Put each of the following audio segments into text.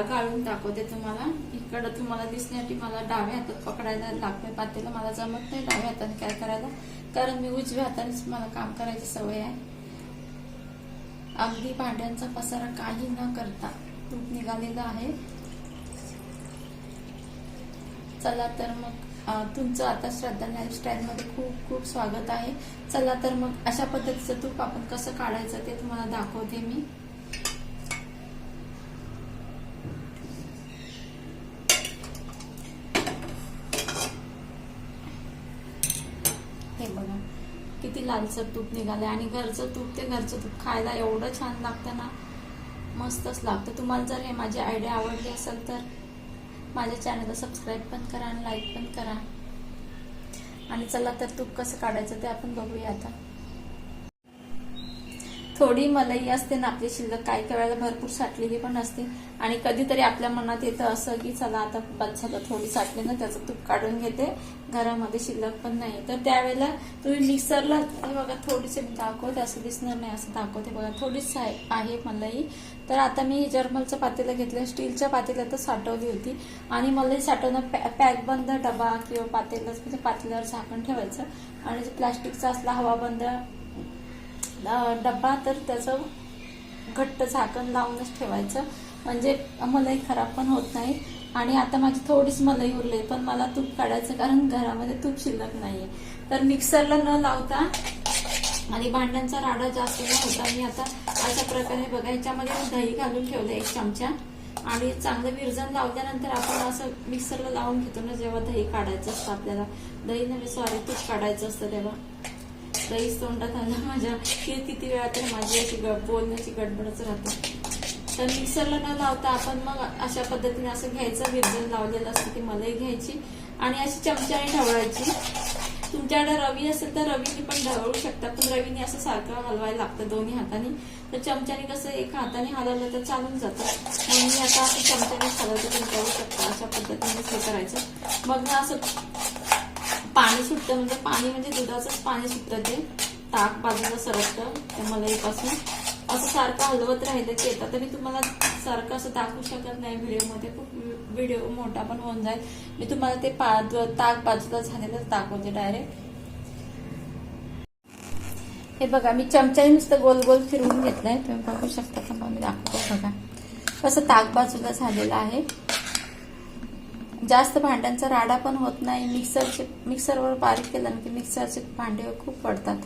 गाळून दाखवते तुम्हाला. इकडं तुम्हाला दिसण्यासाठी मला डाव्या हातात पकडायला लागते पातेला मला जमत नाही डाव्या हाताने काय करायला. कारण मी उजव्या हातानेच मला काम करायची सवय आहे. अगदी भांड्यांचा पसारा काही न करता तूप निघालेलं आहे. चला तर मग तुमचं आता श्रद्धा लाईफस्टाईल मध्ये खूप खूप स्वागत आहे. चला तर मग अशा पद्धतीचं तूप आपण कसं काढायचं ते तुम्हाला दाखवते मी हे बघा किती लालसर तूप निघालंय आणि घरचं तूप ते घरचं तूप खायला एवढं छान लागतं ना. मस्तच लागतं. तुम्हाला जर हे माझी आयडिया आवडली असेल तर माझ्या चॅनलला सबस्क्राईब पण करा आणि लाईक पण करा. आणि चला तर तूप कसं काढायचं ते आपण बघूया आता. थोडी मलई असते ना आपली शिल्लक काही काही वेळेला भरपूर साठलेली पण असते. आणि कधीतरी आपल्या मनात येतं असं की चला आता बस झालं थोडी साठली ना त्याचं तूप काढून घेते. घरामध्ये शिल्लक पण नाही. तर त्यावेळेला तुम्ही मिक्सरला हे बघा थोडीसे दाखवते असं दिसणार नाही असं दाखवते बघा. थोडीच आहे आहे मलई. तर आता मी जर्मलचं पातेलं घेतलं स्टीलच्या पातेल्यातच साठवली होती. आणि मलई साठवणं पॅ पॅक बंद डबा किंवा पातेलं म्हणजे पातेल्यावर झाकण ठेवायचं. आणि जे प्लास्टिकचा असला हवाबंद बंद डब्बा तर त्याचं घट्ट झाकण लावूनच ठेवायचं. म्हणजे मलई खराब पण होत नाही. आणि आता माझी थोडीच मलई उरली पण मला तूप काढायचं कारण घरामध्ये तूप शिल्लक नाहीये. तर मिक्सरला न लावता आणि भांड्यांचा राडा जास्त न होता मी आता अशा प्रकारे बघा याच्यामध्ये मी दही घालून ठेवलं एक चमचा. आणि चांगलं विरजन लावल्यानंतर आपण असं मिक्सरला लावून घेतो ना जेव्हा दही काढायचं असतं आपल्याला. दही नव्हे सॉरी तूप काढायचं असतं तेव्हा. दहीच तोंडात आलं माझ्या. की किती वेळा तर माझी अशी ग- बोलण्याची गडबडच राहते. तर मिक्सरला न लावता आपण मग अशा पद्धतीने असं घ्यायचं विरजण लावलेलं असतं ती मलाई घ्यायची आणि अशी चमच्याने ढवळायची. तुमच्याकडे रवी असेल तर रवीने पण ढवळू शकता पण रवीने असं सारखं हलवायला लागतं दोन्ही हाताने. तर चमच्याने कसं एका हाताने हलवलं तर चालून जातं. म्हणून मी आता असं चमच्याने हलवते तुम्ही शकता अशा पद्धतीने हे करायचं. मग ना असं पाणी सुटतं म्हणजे पाणी म्हणजे दुधाचंच पाणी सुटतं ते. ताक बाजूला सरकतं त्या मलईपासून. असं सारखं हलवत राहिलं की येतात मी तुम्हाला सारखं असं दाखवू शकत नाही व्हिडिओमध्ये. खूप व्हिडिओ मोठा पण होऊन जाईल. मी तुम्हाला ते पा- ताक बाजूला झालेलंच दाखवते डायरेक्ट हे बघा मी चमच्याने नुसतं गोल गोल फिरवून घेतलंय. तुम्ही बघू शकता का मग मी दाखवतो बघा. कसं ताक बाजूला झालेलं आहे. जास्त भांड्यांचा राडा पण होत नाही. मिक्सरचे मिक्सरवर बारीक केलं की मिक्सरचे भांडे खूप पडतात.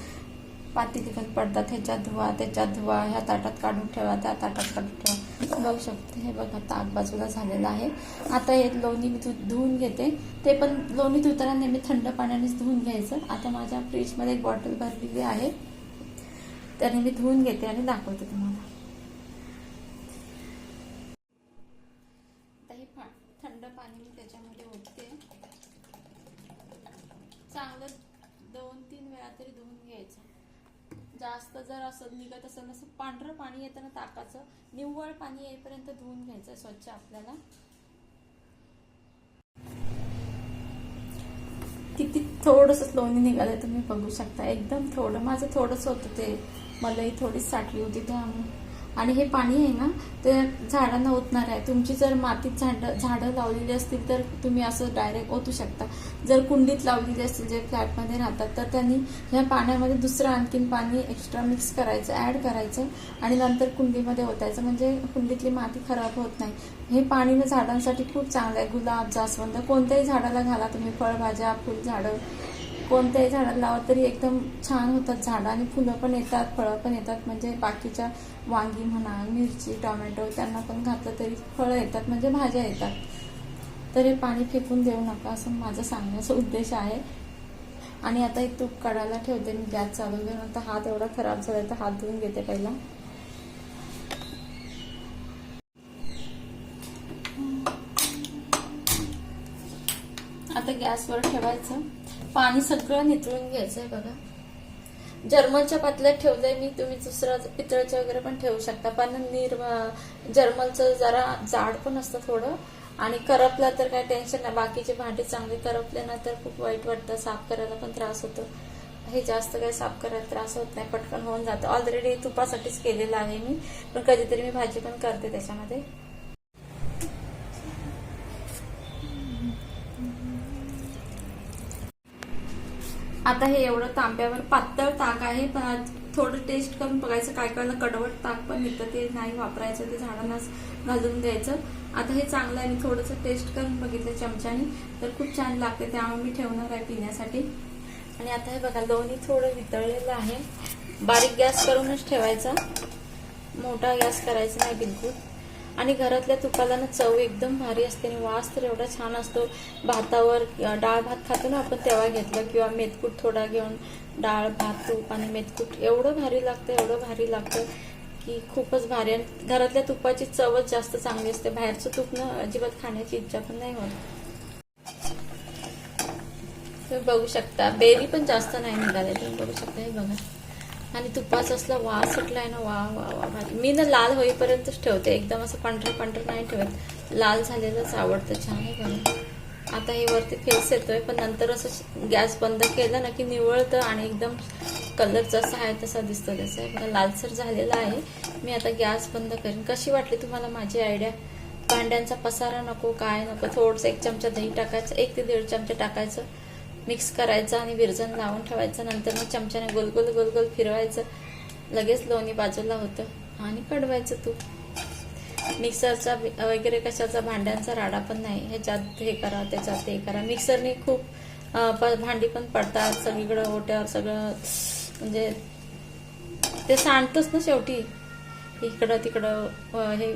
पातेली पण पडतात. ह्याच्यात धुवा त्याच्यात धुवा ह्या ताटात काढून ठेवा त्या ताटात काढून ठेवा. बघू शकते. हे बघा ताक बाजूला झालेलं आहे. आता हे लोणी मी धुवून घेते. ते पण लोणी धुताना नेहमी थंड पाण्यानेच धुवून घ्यायचं. आता माझ्या फ्रीजमध्ये एक बॉटल भरलेली आहे. त्याने मी धुवून घेते आणि दाखवते तुम्हाला आता हे पा- थंड पाणी मी त्याच्यामध्ये ओतते चांगलं दोन तीन वेळा तरी धुवून घ्यायचं जास्त जर असं निघत असेल असं पांढरं पाणी येतं ना ताकाचं निव्वळ पाणी येईपर्यंत धुवून घ्यायचं स्वच्छ आपल्याला. किती थोडंसं लोणी निघालं तुम्ही बघू शकता. एकदम थोडं. माझं थोडंसं होतं ते. मलाही थोडी साठली होती त्यामुळे. आणि हे पाणी आहे ना ते झाडांना ओतणार आहे. तुमची जर मातीत झाडं झाडं लावलेली असतील तर तुम्ही असं डायरेक्ट ओतू शकता. जर कुंडीत लावलेली असतील जे फ्लॅटमध्ये राहतात तर त्यांनी ह्या पाण्यामध्ये दुसरं आणखीन पाणी एक्स्ट्रा मिक्स करायचं ॲड करायचं आणि नंतर कुंडीमध्ये ओतायचं. म्हणजे कुंडीतली माती खराब होत नाही. हे पाणी ना झाडांसाठी खूप चांगलं आहे. गुलाब जास्वंद कोणत्याही झाडाला घाला तुम्ही. फळभाज्या फुलझाडं कोणत्याही झाडाला लावत तरी एकदम छान होतात झाडं आणि फुलं पण येतात फळं पण येतात. म्हणजे बाकीच्या वांगी म्हणा मिरची टोमॅटो त्यांना पण घातलं तरी फळं येतात म्हणजे भाज्या येतात. तर हे पाणी फेकून देऊ नका असं माझं सांगण्याचा उद्देश आहे. आणि आता एक तूप काढायला ठेवते मी गॅस चालू घेऊन आता हात एवढा खराब झाला तर हात धुवून घेते पहिला. आता गॅसवर ठेवायचं. पाणी सगळं नितळून घ्यायचंय बघा. जर्मलच्या पातल्यात ठेवलंय मी तुम्ही दुसरं पितळच्या वगैरे पण ठेवू शकता. पण निर जर्मलचं जरा जाड पण असतं थोडं. आणि करपला तर काय टेन्शन नाही. बाकीचे भांडे चांगले करपले ना तर खूप वाईट वाटतं. साफ करायला पण त्रास होतो. हे जास्त काही साफ करायला त्रास होत नाही. पटकन होऊन जातं. ऑलरेडी तुपासाठीच केलेलं आहे मी. पण कधीतरी मी भाजी पण करते त्याच्यामध्ये. आता हे एवढं तांब्यावर पातळ ताक आहे पण थोडं टेस्ट करून बघायचं काय काय कडवट ताक पण येतं ते नाही वापरायचं ते झाडांनाच घालून द्यायचं. आता हे चांगलं आहे मी थोडंसं टेस्ट करून बघितलं चमच्याने तर खूप छान लागते त्यामुळे मी ठेवणार आहे पिण्यासाठी. आणि आता हे बघा दोन्ही थोडं वितळलेलं आहे. बारीक गॅस करूनच ठेवायचा. मोठा गॅस करायचा नाही बिलकुल. आणि घरातल्या तुपाला ना चव एकदम भारी असते आणि वास तर एवढा छान असतो. भातावर डाळ भात खातो ना आपण तेव्हा घेतलं किंवा मेथकूट थोडा घेऊन डाळ भात तूप आणि मेथकूट एवढं भारी लागतं एवढं भारी लागतं की खूपच भारी आणि घरातल्या तुपाची चवच जास्त चांगली असते. बाहेरचं तूप ना अजिबात खाण्याची इच्छा पण नाही होत. तुम्ही बघू शकता. बेरी पण जास्त नाही निघाले तुम्ही बघू शकता. हे बघा. आणि तुपाचा असला वास सुटलाय ना वा वा वा भाजी मी ना लाल होईपर्यंतच ठेवते. एकदम असं पांढरं पांढरं नाही ठेवत. लाल झालेलंच आवडतं. छान आहे बघा. आता हे वरती फेस येतोय पण नंतर असं गॅस बंद केलं ना की निवळतं आणि एकदम कलर जसा आहे तसा दिसतो त्याचा आहे मला लालसर झालेला आहे. मी आता गॅस बंद करेन. कशी वाटली तुम्हाला माझी आयडिया भांड्यांचा पसारा नको काय नको? थोडंसं एक चमचा दही टाकायचं एक ते दीड चमचा टाकायचं. मिक्स करायचं आणि विरजन लावून ठेवायचं. नंतर मग चमच्याने गोल गोल गोल गोल फिरवायचं. लगेच लोणी बाजूला होतं. आणि कडवायचं तूप. मिक्सरचा वगैरे कशाचा भांड्यांचा राडा पण नाही. ह्याच्यात हे करा त्याच्यात हे करा. मिक्सरने खूप प- भांडी पण पडतात. सगळीकडं ओट्यावर सगळं म्हणजे ते सांडतोच ना शेवटी. इकडं तिकडं हे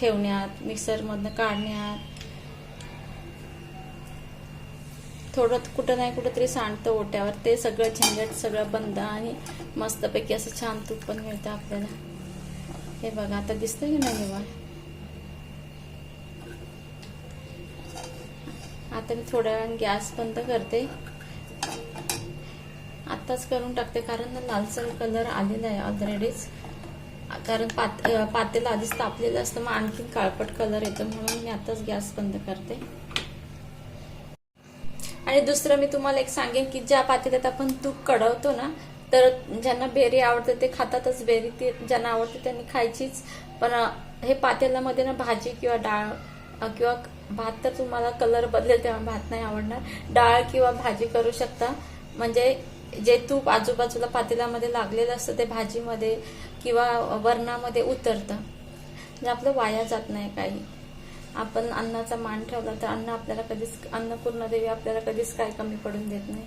ठेवण्यात मिक्सरमधनं काढण्यात. थोडं कुठं नाही कुठं तरी सांडतं ओट्यावर. ते सगळं झंझट सगळं बंद आणि मस्तपैकी असं छान तूप पण मिळतं आपल्याला. हे बघा आता दिसतंय की नाही निवाळ आता मी थोड्या वेळ गॅस बंद करते. आत्ताच करून टाकते कारण लालसर कलर आलेला आहे ऑलरेडीच कारण पात पातेला आधीच तापलेलं असतं मग आणखीन काळपट कलर येतो म्हणून मी आताच गॅस बंद करते. आणि दुसरं मी तुम्हाला एक सांगेन की ज्या पातेल्यात आपण तूप कढवतो ना तर ज्यांना बेरी आवडते ते खातातच बेरी. ते ज्यांना आवडते त्यांनी खायचीच. पण हे पातेल्यामध्ये ना भाजी किंवा डाळ किंवा भात तर तुम्हाला कलर बदलेल तेव्हा भात नाही आवडणार. डाळ किंवा भाजी करू शकता. म्हणजे जे तूप आजूबाजूला पातेल्यामध्ये लागलेलं असतं ते भाजीमध्ये किंवा वरणामध्ये उतरतं. म्हणजे आपलं वाया जात नाही काही. आपण अन्नाचा मान ठेवला तर अन्न आपल्याला कधीच अन्नपूर्ण देवी आपल्याला कधीच काय कमी पडून देत नाही.